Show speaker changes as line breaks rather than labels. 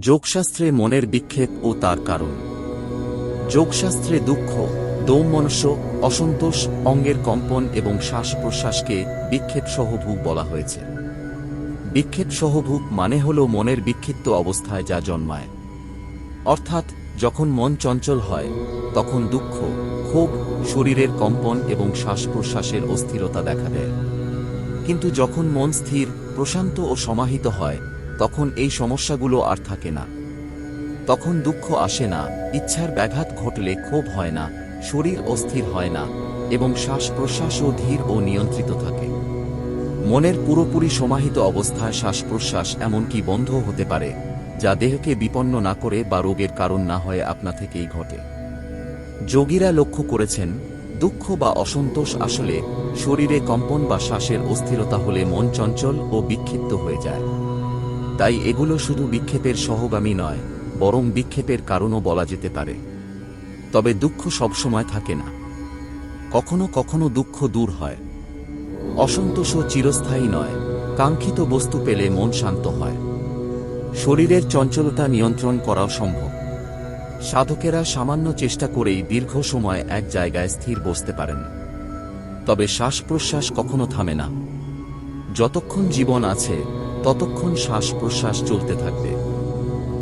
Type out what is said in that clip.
যোগশাস্ত্রে মনের বিক্ষেপ ও তার কারণ। যোগশাস্ত্রে দুঃখ, দৌমনস্য, অসন্তোষ, অঙ্গের কম্পন এবং শ্বাস প্রশ্বাসকে বিক্ষেপ সহভূক বলা হয়েছে। বিক্ষেপ সহভূক মানে হল মনের বিক্ষিপ্ত অবস্থায় যা জন্মায়। অর্থাৎ, যখন মন চঞ্চল হয়, তখন দুঃখ, ক্ষোভ, শরীরের কম্পন এবং শ্বাস প্রশ্বাসের অস্থিরতা দেখা দেয়। কিন্তু যখন মন স্থির, প্রশান্ত ও সমাহিত হয় তখন এই সমস্যাগুলো আর থাকে না। তখন দুঃখ আসে না, ইচ্ছার ব্যাঘাত ঘটলে ক্ষোভ হয় না, শরীর অস্থির হয় না এবং শ্বাস প্রশ্বাসও ধীর ও নিয়ন্ত্রিত থাকে। মনের পুরোপুরি সমাহিত অবস্থায় শ্বাস প্রশ্বাস এমনকি বন্ধ হতে পারে, যা দেহকে বিপন্ন না করে বা রোগের কারণ না হয়ে আপনা থেকেই ঘটে। যোগীরা লক্ষ্য করেছেন, দুঃখ বা অসন্তোষ আসলে শরীরে কম্পন বা শ্বাসের অস্থিরতা হলে মন চঞ্চল ও বিক্ষিপ্ত হয়ে যায়। তাই এগুলো শুধু বিক্ষেপের সহগামী নয়, বরং বিক্ষেপের কারণও বলা যেতে পারে। তবে দুঃখ সবসময় থাকে না। কখনো কখনো দুঃখ দূর হয়। অসন্তোষও চিরস্থায়ী নয়, কাঙ্ক্ষিত বস্তু পেলে মন শান্ত হয়। শরীরের চঞ্চলতা নিয়ন্ত্রণ করাও সম্ভব। সাধকেরা সামান্য চেষ্টা করেই দীর্ঘ সময় এক জায়গায় স্থির বসতে পারেন। তবে শ্বাস প্রশ্বাস কখনো থামে না। যতক্ষণ জীবন আছে ততক্ষণ শ্বাস প্রশ্বাস চলতে থাকবে।